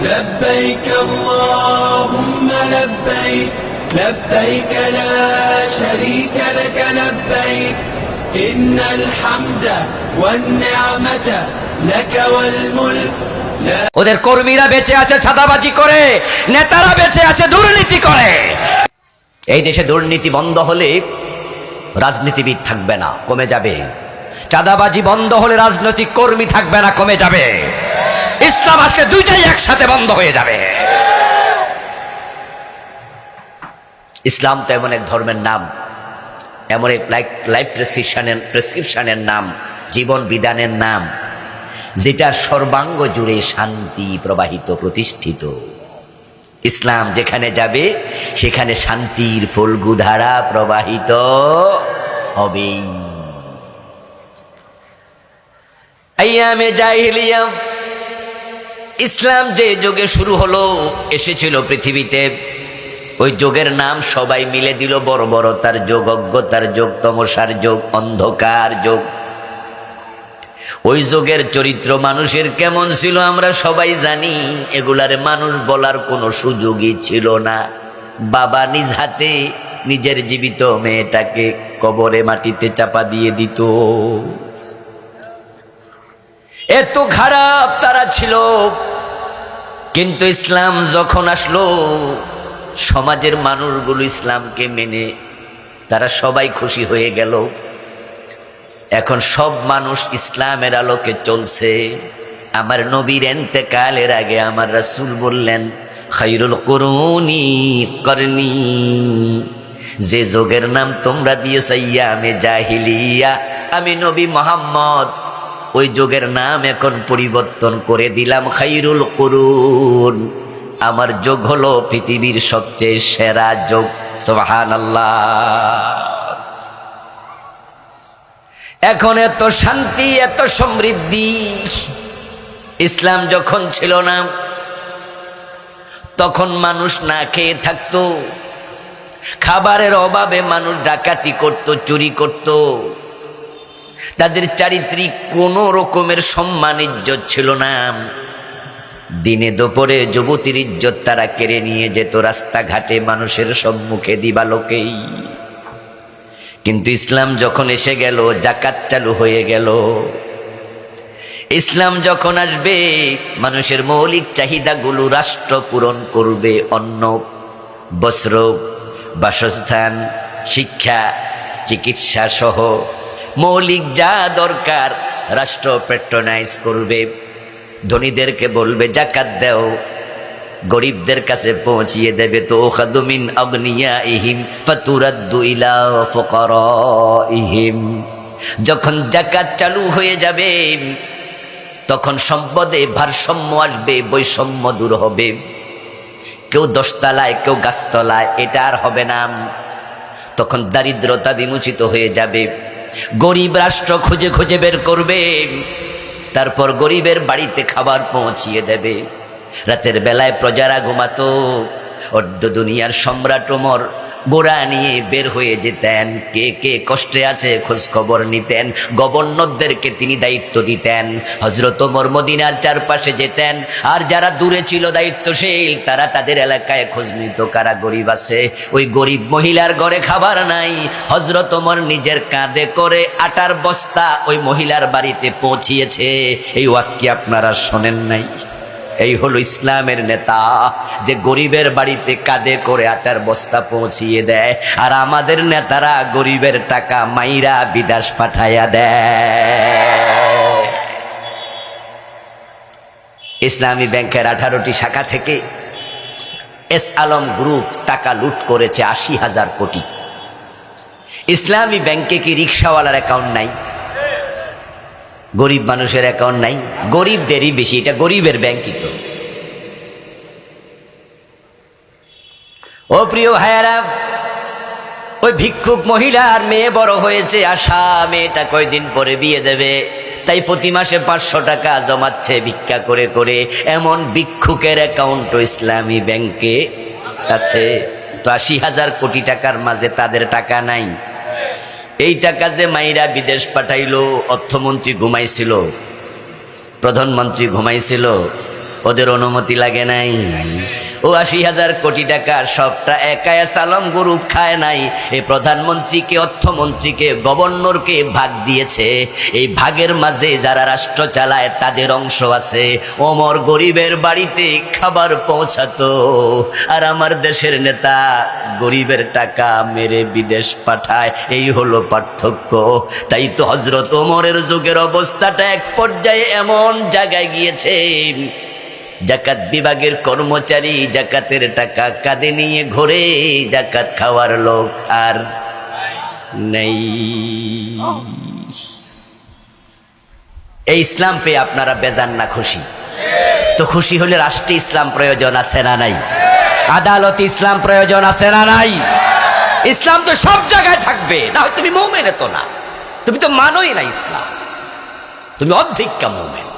لبيك اللهم لبيك لبيك لا شريك لك لبيك إن الحمد والنعمة لك والملك لا ওদের কর্মীরা বেঁচে আছে ছাদাবাজি করে নেতারা বেঁচে আছে দুর্নীতি করে এই দেশে দুর্নীতি বন্ধ হলে রাজনীতিবিদ থাকবে না কমে যাবে চাঁদাবাজি বন্ধ হলে রাজনৈতিক কর্মী থাকবে না কমে যাবে ইসলাম আসলে দুইটাই একসাথে বন্ধ হয়ে যাবে। ইসলাম তো এমন এক ধর্মের নাম, এমন এক লাইফ লাইফ প্রেসক্রিপশনের প্রেসক্রিপশনের নাম, জীবন বিধানের নাম, যেটা সর্বাঙ্গ জুড়ে শান্তি প্রবাহিত, প্রতিষ্ঠিত। ইসলাম যেখানে যাবে, সেখানে শান্তির ফলগুধারা প্রবাহিত হবেই। আইয়ামে জাহিলিয়া ইসলাম যে যুগে শুরু হলো, এসেছিল পৃথিবীতে। ওই যোগের নাম সবাই মিলে দিল বড় বড় তার যোগ, অজ্ঞতার যোগ, তমসার যোগ, অন্ধকার যোগ। ওই যুগের চরিত্র মানুষের কেমন ছিল আমরা সবাই জানি, এগুলার মানুষ বলার কোনো সুযোগই ছিল না। বাবা নিজ হাতে নিজের জীবিত মেয়েটাকে কবরে মাটিতে চাপা দিয়ে দিত। এত খারাপ তারা ছিল। কিন্তু ইসলাম যখন আসলো, সমাজের মানুষগুলো ইসলামকে মেনে তারা সবাই খুশি হয়ে গেল। এখন সব মানুষ ইসলামের আলোকে চলছে। আমার নবীর এন্তেকালের আগে আমার রাসূল বললেন খাইরুল করুনি করনি। যে যোগের নাম তোমরা দিও সাইয়া আমি জাহিলিয়া। আমি নবী মোহাম্মদ ওই যোগের নাম এখন পরিবর্তন করে দিলাম খাইরুল করুন। আমার যোগ হলো পৃথিবীর সবচেয়ে সেরা যোগ সোহান এখন এত শান্তি, এত সমৃদ্ধি। ইসলাম যখন ছিল না, তখন মানুষ না খেয়ে থাকতো। খাবারের অভাবে মানুষ ডাকাতি করত, চুরি করত। তাদের চারিত্রিক কোনো রকমের সম্মান, ইজ্জত ছিল না। দিনে দুপুরে যুবতীর ইজ্জত তারা কেড়ে নিয়ে যেত রাস্তাঘাটে মানুষের সম্মুখে দিবালোকেই। কিন্তু ইসলাম যখন এসে গেল জাকাত চালু হয়ে গেল। ইসলাম যখন আসবে, মানুষের মৌলিক চাহিদাগুলো রাষ্ট্র পূরণ করবে, অন্ন, বস্ত্র, বাসস্থান, শিক্ষা, চিকিৎসা সহ মৌলিক যা দরকার রাষ্ট্র পেট্রোনাইজ করবে। ধনীদেরকে বলবে, জাকাত দেও। গরিবদের কাছে পৌঁছিয়ে দেবে তো খাদুমিন অগ্নিয়া ইহিম ফাতুরাদ্দু ইলা ফুকারাইহিম। যখন জাকাত চালু হয়ে যাবে, তখন সম্পদে ভারসাম্য আসবে, বৈষম্য দূর হবে। কেউ দশতলায়, কেউ গাছতলায়, এটা আর হবে না। তখন দারিদ্রতা বিমোচিত হয়ে যাবে। গরিব রাষ্ট্র খুঁজে খুঁজে বের করবে, তারপর গরিবের বাড়িতে খাবার পৌঁছিয়ে দেবে। রাতের বেলায় প্রজারা ঘুমাতো, অর্ধ দুনিয়ার সম্রাট ওমর গোড়া নিয়ে বের হয়ে যেতেন। কে কে কষ্টে আছে খোঁজ খবর নিতেন। গভর্নরদেরকে তিনি দায়িত্ব দিতেন। হজরত ওমর মদিনার চারপাশে যেতেন। আর যারা দূরে ছিল দায়িত্বশীল, তারা তাদের এলাকায় খোঁজ নিত, কারা গরিব আছে। ওই গরিব মহিলার ঘরে খাবার নাই। হজরত ওমর নিজের কাঁধে করে আটার বস্তা ওই মহিলার বাড়িতে পৌঁছিয়েছে। এই ওয়াজ কি আপনারা শোনেন নাই? এই হলো ইসলামের নেতা, যে গরিবের বাড়িতে কাঁধে করে আটার বস্তা পৌঁছিয়ে দেয়, আর আমাদের নেতারা গরিবের টাকা মাইরা বিদাস পাঠাইয়া দেয়। ইসলামী ব্যাংকের আঠারোটি শাখা থেকে এস আলম গ্রুপ টাকা লুট করেছে আশি হাজার কোটি। ইসলামী ব্যাংকে কি রিক্সাওয়ালার অ্যাকাউন্ট নাই? গরিব মানুষের অ্যাকাউন্ট নাই। গরিবদেরই বেশি, এটা গরিবের ব্যাংকই তো। ও প্রিয় ভাইয়ারা, ওই ভিক্ষুক মহিলার মেয়ে বড় হয়েছে, আশা মেয়েটা কয়দিন পরে বিয়ে দেবে। তাই প্রতি মাসে পাঁচশো টাকা জমাচ্ছে ভিক্ষা করে করে। এমন ভিক্ষুকের অ্যাকাউন্ট ইসলামী ব্যাংকে আছে। তো আশি হাজার কোটি টাকার মাঝে তাদের টাকা নাই। এই টাকা যে মাইরা বিদেশ পাঠাইলো অর্থমন্ত্রী ঘুমাইছিল প্রধানমন্ত্রী ঘুমাইছিল ওদের অনুমতি লাগে নাই। ও আশি হাজার কোটি টাকা সবটা একা সালম গ্রুপ খায় নাই। এই প্রধানমন্ত্রীকে, অর্থমন্ত্রীকে, গভর্নরকে ভাগ দিয়েছে। এই ভাগের মাঝে যারা রাষ্ট্র চালায়, তাদের অংশ আছে। ওমর গরিবের বাড়িতে খাবার পৌঁছাতো। আর আমার দেশের নেতা গরিবের টাকা মেরে বিদেশ পাঠায়। এই হলো পার্থক্য। তাই তো হজরত ওমরের যুগের অবস্থাটা এক পর্যায়ে এমন জায়গায় গিয়েছে জাকাত বিভাগের কর্মচারী জাকাতের টাকা কাঁধে নিয়ে ঘোরে, জাকাত খাওয়ার লোক আর নেই। এই ইসলাম পেয়ে আপনারা বেজান না খুশি। তো খুশি হলে রাষ্ট্রে ইসলাম প্রয়োজন আছে না নাই? আদালত ইসলাম প্রয়োজন আছে না নাই? ইসলাম তো সব জায়গায় থাকবে, না হয় তুমি মৌমেনে তো না। তুমি তো মানোই না ইসলাম। তুমি অর্ধেকটা মৌমেন।